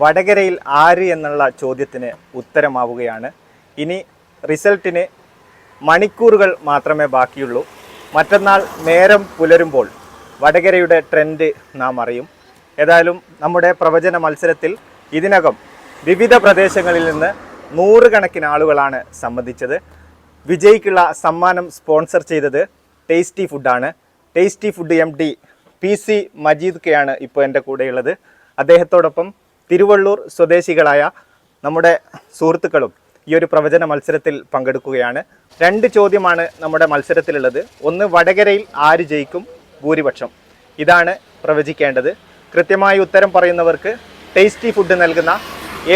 വടകരയിൽ ആര് എന്നുള്ള ചോദ്യത്തിന് ഉത്തരമാവുകയാണ്. ഇനി റിസൾട്ടിന് മണിക്കൂറുകൾ മാത്രമേ ബാക്കിയുള്ളൂ. മറ്റന്നാൾ നേരം പുലരുമ്പോൾ വടകരയുടെ ട്രെൻഡ് നാം അറിയും. ഏതായാലും നമ്മുടെ പ്രവചന മത്സരത്തിൽ ഇതിനകം വിവിധ പ്രദേശങ്ങളിൽ നിന്ന് നൂറുകണക്കിന് ആളുകളാണ് സംബന്ധിച്ചത്. വിജയിക്കുള്ള സമ്മാനം സ്പോൺസർ ചെയ്തത് ടേസ്റ്റി ഫുഡാണ്. Tasty food M D P C Majeed കെയാണ് ഇപ്പോൾ എന്റെ കൂടെയുള്ളത്. അദ്ദേഹത്തോടൊപ്പം തിരുവള്ളൂർ സ്വദേശികളായ നമ്മുടെ സുഹൃത്തുക്കളും ഈ ഒരു പ്രവചന മത്സരത്തിൽ പങ്കെടുക്കുകയാണ്. രണ്ട് ചോദ്യമാണ് നമ്മുടെ മത്സരത്തിലുള്ളത്. ഒന്ന് വടകരയിൽ ആര് ജയിക്കും? ഭൂരിപക്ഷം. ഇതാണ് പ്രവചിക്കേണ്ടത്. കൃത്യമായി ഉത്തരം പറയുന്നവർക്ക് ടേസ്റ്റി ഫുഡ് നൽകുന്ന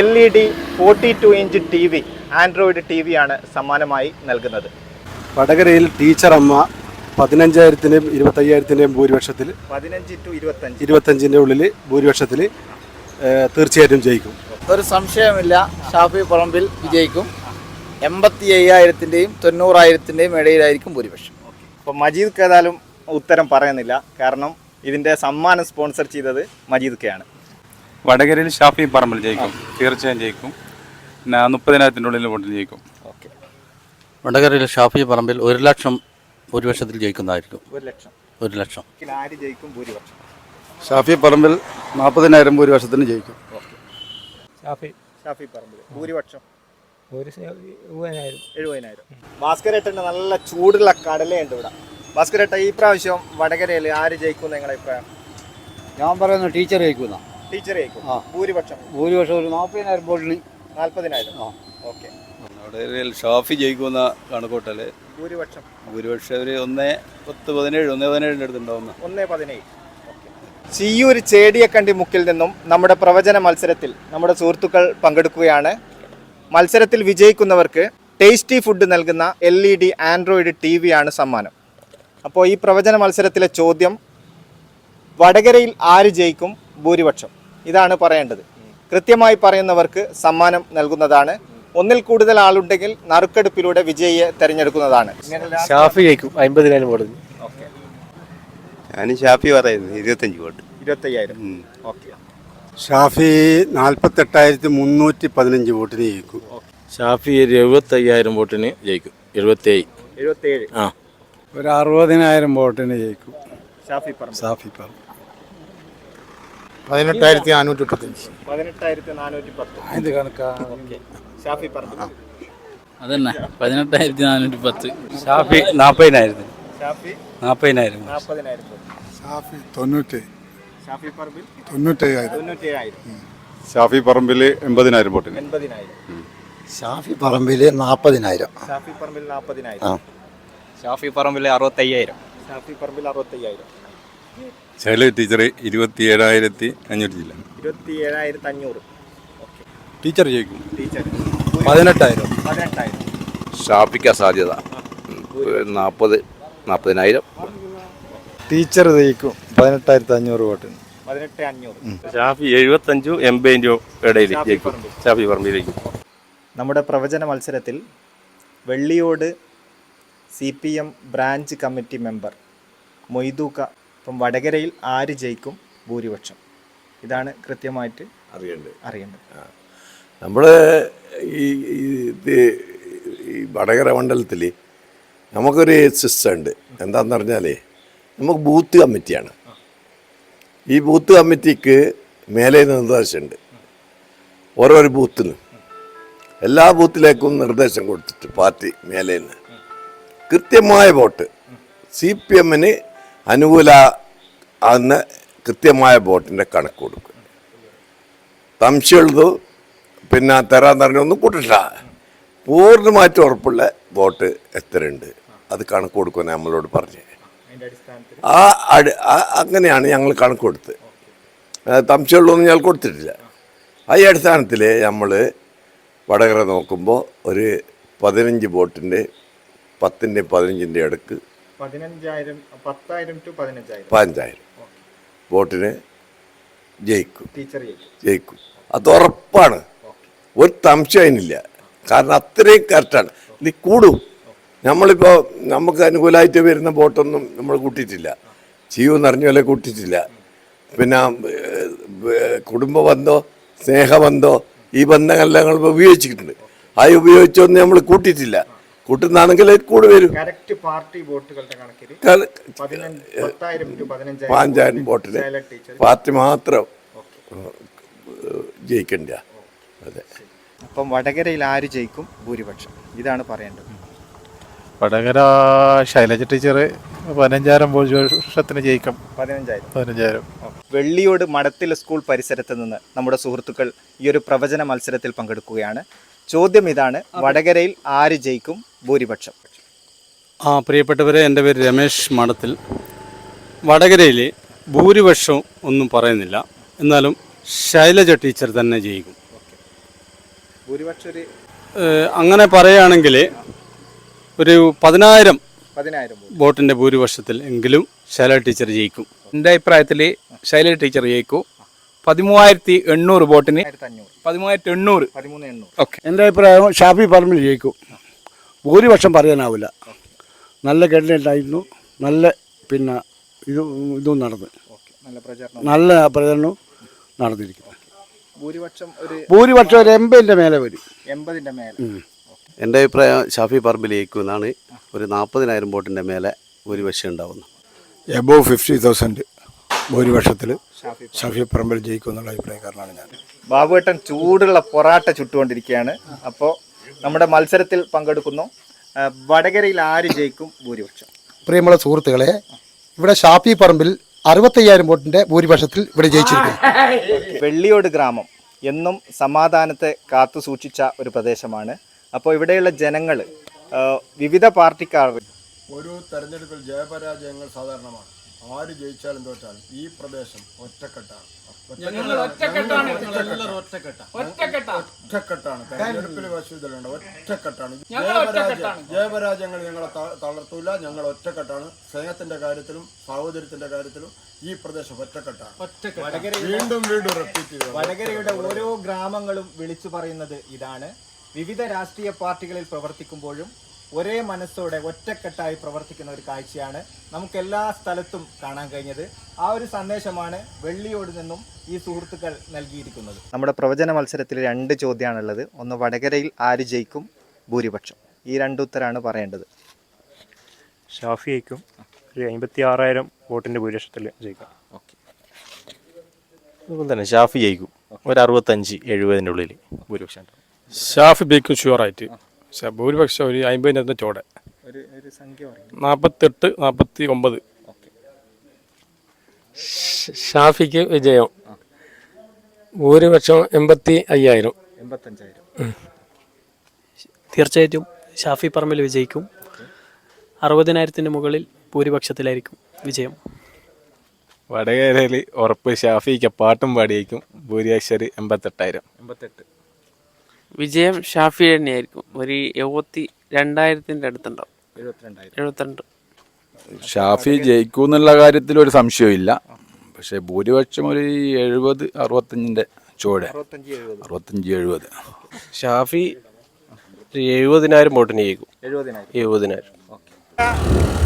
L E D forty two inch T V android T V ആണ് സമ്മാനമായി നൽകുന്നത്. വടകരയിൽ ടീച്ചർ അമ്മ പതിനഞ്ചായിരത്തിന്റെയും ഇരുപത്തയ്യായിരത്തിന്റെയും ഭൂരിപക്ഷത്തിൽ പതിനഞ്ച് ടു ഇരുപത്തഞ്ച്. ഇരുപത്തഞ്ചിന്റെ ഉള്ളിൽ ഭൂരിപക്ഷത്തിൽ തീർച്ചയായിട്ടും ജയിക്കും. ഒരു സംശയമില്ല ഷാഫി പറമ്പിൽ വിജയിക്കും. എൺപത്തി അയ്യായിരത്തിന്റെയും തൊണ്ണൂറായിരത്തിന്റെയും ഇടയിലായിരിക്കും ഭൂരിപക്ഷം. അപ്പോൾ മജീദ് ഏതായാലും ഉത്തരം പറയുന്നില്ല. കാരണം ഇതിന്റെ സമ്മാനം സ്പോൺസർ ചെയ്തത് മജീദ് കെയാണ് വടകരയിൽ ഷാഫി പറമ്പിൽ ജയിക്കും. തീർച്ചയായും ജയിക്കും. പിന്നെ മുപ്പതിനായിരത്തിന്റെ ഉള്ളിൽ വോട്ടിൽ ജയിക്കും. ഓക്കെ. വടകരയിൽ ഷാഫി പറമ്പിൽ ഒരു ലക്ഷം ഭൂരിപക്ഷത്തിൽ ജയിക്കുന്നതായിരിക്കും. ഒരു ലക്ഷം. ഒരു ലക്ഷം. ആര് ജയിക്കും ഭൂരിപക്ഷം? ഷാഫി പറമ്പിൽ നാൽപ്പതിനായിരം ഭൂരിപക്ഷത്തിന് ജയിക്കും. ഷാഫി. ഷാഫി പറമ്പിൽ. ഭൂരിപക്ഷം? ഒരു എഴുപതിനായിരം. എഴുപതിനായിരം. ഭാസ്കരേട്ടന്റെ നല്ല ചൂടുള്ള കടലയുണ്ട് ഇവിടെ. ഭാസ്കരേട്ട ഈ പ്രാവശ്യം വടകരയിൽ ആര് ജയിക്കും നിങ്ങളുടെ അഭിപ്രായം? ഞാൻ പറയുന്നു ടീച്ചർ ജയിക്കുന്ന ടീച്ചർ ജയിക്കും. ഭൂരിപക്ഷം? ഭൂരിപക്ഷം ഒരു നാൽപ്പതിനായിരം വോട്ടിന്. നാൽപ്പതിനായിരം ആ. ഓക്കെ. വടകരയിൽ ഷാഫി ജയിക്കുന്ന കണക്കൂട്ടൽ ഭൂരിപക്ഷം? ഭൂരിപക്ഷം ഒരു ഒന്ന് പത്ത് പതിനേഴ് ഒന്ന് പതിനേഴിന്റെ അടുത്തുണ്ടാവുന്ന ഒന്ന് പതിനേഴ്. ചിയ്യൂർ ചേടിയക്കണ്ടി മുക്കിൽ നിന്നും നമ്മുടെ പ്രവചന മത്സരത്തിൽ നമ്മുടെ സുഹൃത്തുക്കൾ പങ്കെടുക്കുകയാണ്. മത്സരത്തിൽ വിജയിക്കുന്നവർക്ക് ടേസ്റ്റി ഫുഡ് നൽകുന്ന L E D android T V ആണ് സമ്മാനം. അപ്പോൾ ഈ പ്രവചന മത്സരത്തിലെ ചോദ്യം വടകരയിൽ ആര് ജയിക്കും ഭൂരിപക്ഷം? ഇതാണ് പറയേണ്ടത്. കൃത്യമായി പറയുന്നവർക്ക് സമ്മാനം നൽകുന്നതാണ്. ഒന്നിൽ കൂടുതൽ ആളുണ്ടെങ്കിൽ നറുക്കെടുപ്പിലൂടെ വിജയിയെ തിരഞ്ഞെടുക്കുന്നതാണ്. ഷാഫി ജയിക്കും. അമ്പതിനായിരം വോട്ട്. ഞാൻ ഷാഫി പറയുന്നത് ഇരുപത്തഞ്ച് വോട്ട്. ഇരുപത്തയ്യായിരം. ഓക്കെ. ഷാഫി നാൽപ്പത്തെട്ടായിരത്തി മുന്നൂറ്റി പതിനഞ്ച് വോട്ടിന് ജയിക്കും. ഷാഫി ഒരു എഴുപത്തയ്യായിരം വോട്ടിന് ജയിക്കും. എഴുപത്തേഴ്. എഴുപത്തേഴ്. ആ. ഒരു അറുപതിനായിരം വോട്ടിന് ജയിക്കും. ഷാഫി പറമ്പ് ഷാഫി പറമ്പിൽ പതിനെട്ടായിരത്തി നാനൂറ്റി മുപ്പത്തഞ്ച് പതിനെട്ടായിരത്തി നാനൂറ്റി പത്ത് ഇത് കണക്കാ. ഓക്കെ. ഷാഫി പറമ്പ് അതന്നെ. പതിനെട്ടായിരത്തി നാനൂറ്റി പത്ത് ഷാഫി നാൽപ്പതിനായിരത്തിന് ഷാഫി? നാൽപ്പതിനായിരം നാൽപ്പതിനായിരം ഷാഫി തൊണ്ണൂറ്റി ഷാഫി പറമ്പിൽ? തൊണ്ണൂറ്റയ്യായിരം. തൊണ്ണൂറ്റേഴായിരം ഷാഫി പറമ്പിൽ എൺപതിനായിരം വോട്ടിന്. എൺപതിനായിരം. ഷാഫി പറമ്പിൽ നാൽപ്പതിനായിരം ഷാഫി പറമ്പിൽ നാൽപ്പതിനായിരം ഷാഫി പറമ്പിൽ അറുപത്തയ്യായിരം. ഷാഫി പറമ്പിൽ അറുപത്തയ്യായിരം. ശൈല ടീച്ചർ ഇരുപത്തി ഏഴായിരത്തി അഞ്ഞൂറ്റി ജില്ല ഇരുപത്തി ഏഴായിരത്തി അഞ്ഞൂറ് ടീച്ചർ ജയിക്കും ടീച്ചർ. പതിനെട്ടായിരം. പതിനെട്ടായിരം. ഷാഫിക്ക സാധ്യത നാൽപ്പത് നാൽപ്പതിനായിരം. ടീച്ചർ ജയിക്കും. പതിനെട്ടായിരത്തി അഞ്ഞൂറ്. വോട്ടിന് ഷാഫി എഴുപത്തഞ്ചു എൺപതിന്റെയും ഇടയിൽ ഷാഫി ജയിക്കും. പറമ്പിൽ. ഷാഫി പറമ്പിൽ നമ്മുടെ പ്രവചന മത്സരത്തിൽ Velliyode C P M branch committee member മൊയ്തൂക്ക ഇപ്പം വടകരയിൽ ആര് ജയിക്കും ഭൂരിപക്ഷം? ഇതാണ് കൃത്യമായിട്ട് അറിയേണ്ടത്. അറിയേണ്ടത്. നമ്മൾ ഈ ഈ ഈ വടകര മണ്ഡലത്തിൽ നമുക്കൊരു സിസ്റ്റം ഉണ്ട്. എന്താന്ന് പറഞ്ഞാൽ നമുക്ക് ബൂത്ത് കമ്മിറ്റിയാണ്. ഈ ബൂത്ത് കമ്മിറ്റിക്ക് മേലെ നിർദ്ദേശമുണ്ട്. ഓരോരോ ബൂത്തിനും. എല്ലാ ബൂത്തിലേക്കും നിർദ്ദേശം കൊടുത്തിട്ട് പാർട്ടി മേലെ നിന്ന് കൃത്യമായ വോട്ട്. സി പി എമ്മിന് അനുകൂല ആകുന്ന കൃത്യമായ വോട്ടിന്റെ കണക്ക് കൊടുക്കും സംശയമുള്ളത് പിന്നെ തരാൻ പറഞ്ഞൊന്നും കൂട്ടില്ല പൂർണമായിട്ട് ഉറപ്പുള്ള വോട്ട് എത്രയുണ്ട്? അത് കണക്ക് കൊടുക്കുവാൻ നമ്മളോട് പറഞ്ഞു. ആ അടി അങ്ങനെയാണ് ഞങ്ങൾ കണക്ക് കൊടുത്ത് തംശയുള്ളൊന്നും ഞങ്ങൾ കൊടുത്തിട്ടില്ല. ആ ഈ അടിസ്ഥാനത്തിൽ നമ്മൾ വടകര നോക്കുമ്പോൾ ഒരു പതിനഞ്ച് ബോട്ടിന്റെ പത്തിന്റെ പതിനഞ്ചിന്റെ അടുക്ക് പതിനഞ്ചായിരം പത്തായിരം ടു പതിനഞ്ചായിരം. പതിനഞ്ചായിരം ബോട്ടിന് ജയിക്കും. ടീച്ചർ ജയിക്കും. ജയിക്കും. അത് ഉറപ്പാണ്. ഒരു തംശം അതിനില്ല കാരണം അത്രയും കറക്റ്റാണ്. ഇത് കൂടും. നമ്മളിപ്പോൾ നമുക്ക് അനുകൂലമായിട്ട് വരുന്ന ബോട്ടൊന്നും നമ്മൾ കൂട്ടിയിട്ടില്ല. ജീവൻ നിറഞ്ഞ പോലെ കൂട്ടിയിട്ടില്ല. പിന്നെ കുടുംബ ബന്ധോ സ്നേഹബന്ധോ ഈ ബന്ധങ്ങളെല്ലാം ഞങ്ങൾ ഉപയോഗിച്ചിട്ടുണ്ട്. ആ ഉപയോഗിച്ചൊന്നും നമ്മൾ കൂട്ടിയിട്ടില്ല. കൂട്ടുന്നാണെങ്കിൽ കൂടി വരും. പാഞ്ചായൻ ബോട്ടിൽ പാർട്ടി മാത്രം ജയിക്കണ്ട അതെ. അപ്പം വടകരയിൽ ആര് ജയിക്കും? ഭൂരിപക്ഷം. ഇതാണ് പറയേണ്ടത്. വടകര ശൈലജ ടീച്ചർ പതിനഞ്ചായിരം ഭൂരിപക്ഷത്തിന് ജയിക്കും. പതിനഞ്ചായിരം. പതിനഞ്ചായിരം. വെള്ളിയോട് മടത്തിൽ സ്കൂൾ പരിസരത്ത് നിന്ന് നമ്മുടെ സുഹൃത്തുക്കൾ ഈ ഒരു പ്രവചന മത്സരത്തിൽ പങ്കെടുക്കുകയാണ്. ചോദ്യം ഇതാണ് വടകരയിൽ ആര് ജയിക്കും ഭൂരിപക്ഷം? ആ പ്രിയപ്പെട്ടവരെ എന്റെ പേര് രമേശ് മഠത്തിൽ. വടകരയിൽ ഭൂരിപക്ഷം ഒന്നും പറയുന്നില്ല. എന്നാലും ശൈലജ ടീച്ചർ തന്നെ ജയിക്കും. ഭൂരിപക്ഷം അങ്ങനെ പറയുകയാണെങ്കിൽ ഒരു പതിനായിരം പതിനായിരം വോട്ടിന്റെ ഭൂരിപക്ഷത്തിൽ എങ്കിലും ശൈല ടീച്ചർ ജയിക്കും. എന്റെ അഭിപ്രായത്തിൽ ശൈല ടീച്ചർ ജയിക്കും. പതിമൂവായിരത്തി എണ്ണൂറ് വോട്ടിന് പതിമൂവായിരത്തി എണ്ണൂറ്. പതിമൂന്ന് എണ്ണൂറ്. ഓക്കെ. എന്റെ അഭിപ്രായം ഷാഫി പറമ്പിൽ ജയിക്കും. ഭൂരിപക്ഷം പറയാനാവില്ല. നല്ല കേട്ടിട്ടുണ്ടായിരുന്നു നല്ല പിന്നെ ഇത് ഇതും നടന്നു. ഓക്കെ. നല്ല പ്രചരണം. നല്ല പ്രചരണവും നടന്നിരിക്കുന്നു. ഭൂരിപക്ഷം ഒരു ഭൂരിപക്ഷം ഒരു എൺപതിന്റെ മേലെ വരും. എൺപതിന്റെ മേലെ. എന്റെ അഭിപ്രായം ഷാഫി പറമ്പിൽ ജയിക്കും എന്നാണ് ഒരു നാൽപ്പതിനായിരം വോട്ടിന്റെ മേലെ ഭൂരിപക്ഷം ഉണ്ടാവുന്നു എബോവ് ഫിഫ്റ്റി തൗസൻഡ് ഭൂരിപക്ഷത്തിൽ ഷാഫി പറമ്പിൽ. ജയിക്കും എന്നുള്ള അഭിപ്രായക്കാരനാണ് ഞാൻ. ബാബുവേട്ടൻ ചൂടുള്ള പൊറാട്ട ചുട്ടുകൊണ്ടിരിക്കുകയാണ്. അപ്പോൾ നമ്മുടെ മത്സരത്തിൽ പങ്കെടുക്കുന്നു. വടകരയിൽ ആര് ജയിക്കും ഭൂരിപക്ഷം? പ്രിയമുള്ള സുഹൃത്തുക്കളെ ഇവിടെ ഷാഫി പറമ്പിൽ അറുപത്തയ്യായിരം ബോട്ടിന്റെ ഭൂരിപക്ഷത്തിൽ ഇവിടെ ജയിച്ചിരിക്കുന്നു. വെള്ളിയോട് ഗ്രാമം എന്നും സമാധാനത്തെ കാത്തു സൂക്ഷിച്ച ഒരു പ്രദേശമാണ്. അപ്പോൾ ഇവിടെയുള്ള ജനങ്ങൾ വിവിധ പാർട്ടിക്കാർ ഒരു തെരഞ്ഞെടുപ്പിൽ ജയപരാജയങ്ങൾ സാധാരണമാണ്. ആര് ജയിച്ചാലും തോറ്റാലും ഈ പ്രദേശം ഒറ്റക്കെട്ടാണ്. ഒറ്റക്കെട്ടാണ്. തെരഞ്ഞെടുപ്പിൽ വശുതലുണ്ട് ഒറ്റക്കെട്ടാണ്. ജയപരാജയം ജയപരാജയങ്ങൾ ഞങ്ങളെ തളർത്തൂല. ഞങ്ങൾ ഒറ്റക്കെട്ടാണ്. സ്നേഹത്തിന്റെ കാര്യത്തിലും സഹോദര്യത്തിന്റെ കാര്യത്തിലും ഈ പ്രദേശം ഒറ്റക്കെട്ടാണ്. വീണ്ടും വീണ്ടും റിപ്പീറ്റ് വടകരയുടെ ഓരോ ഗ്രാമങ്ങളും വിളിച്ചു പറയുന്നത് ഇതാണ്. വിവിധ രാഷ്ട്രീയ പാർട്ടികളിൽ പ്രവർത്തിക്കുമ്പോഴും ഒരേ മനസ്സോടെ ഒറ്റക്കെട്ടായി പ്രവർത്തിക്കുന്ന ഒരു കാഴ്ചയാണ് നമുക്ക് എല്ലാ സ്ഥലത്തും കാണാൻ കഴിഞ്ഞത്. ആ ഒരു സന്ദേശമാണ് വെള്ളിയോട് നിന്നും ഈ സുഹൃത്തുക്കൾ നൽകിയിരിക്കുന്നത്. നമ്മുടെ പ്രവചന മത്സരത്തിൽ രണ്ട് ചോദ്യമാണുള്ളത്. ഒന്ന് വടകരയിൽ ആര് ജയിക്കും ഭൂരിപക്ഷം. ഈ രണ്ട് ഉത്തരാണ് പറയേണ്ടത്. ഷാഫി ജയിക്കും. ഒരു അമ്പത്തി ആറായിരം വോട്ടിന്റെ ഭൂരിപക്ഷത്തിൽ ജയിക്കും. അതുപോലെ തന്നെ ഷാഫി ജയിക്കും. ഒരു അറുപത്തഞ്ച് എഴുപതിന്റെ ഉള്ളിൽ ഭൂരിപക്ഷം ഉണ്ടാവും. ഷാഫി ജയിക്കും ഷുവറായിട്ട്. പക്ഷേ ഭൂരിപക്ഷം ഒരു അമ്പതിനകത്ത് ചോടെ. ഒരു ഒരു സംഖ്യ പറയും നാൽപ്പത്തെട്ട് നാൽപ്പത്തി ഒമ്പത് ഷാഫിക്ക് വിജയം. ഭൂരിപക്ഷം എൺപത്തി അയ്യായിരം തീർച്ചയായിട്ടും ഷാഫി പറമ്പിൽ വിജയിക്കും. അറുപതിനായിരത്തിന് മുകളിൽ ഭൂരിപക്ഷത്തിലായിരിക്കും വിജയം. വടകരയിൽ ഉറപ്പ് ഷാഫിക്ക് പാട്ടും പാടിയേക്കും. ഭൂരിപക്ഷം എൺപത്തെട്ടായിരം. എൺപത്തെട്ട്. വിജയം ഷാഫി തന്നെയായിരിക്കും. ഒരു എഴുപത്തി രണ്ടായിരത്തിന്റെ അടുത്തുണ്ടാവും. എഴുപത്തിരണ്ട്. ഷാഫി ജയിക്കൂന്നുള്ള കാര്യത്തിൽ ഒരു സംശയമില്ല പക്ഷേ ഭൂരിപക്ഷം ഒരു എഴുപത് അറുപത്തഞ്ചിന്റെ ചുവടെ. അറുപത്തഞ്ച് എഴുപത്. അറുപത്തഞ്ച് എഴുപത്. ഷാഫി എഴുപതിനായിരം വോട്ടിന് ജയിക്കും. എഴുപതിനായിരം. എഴുപതിനായിരം.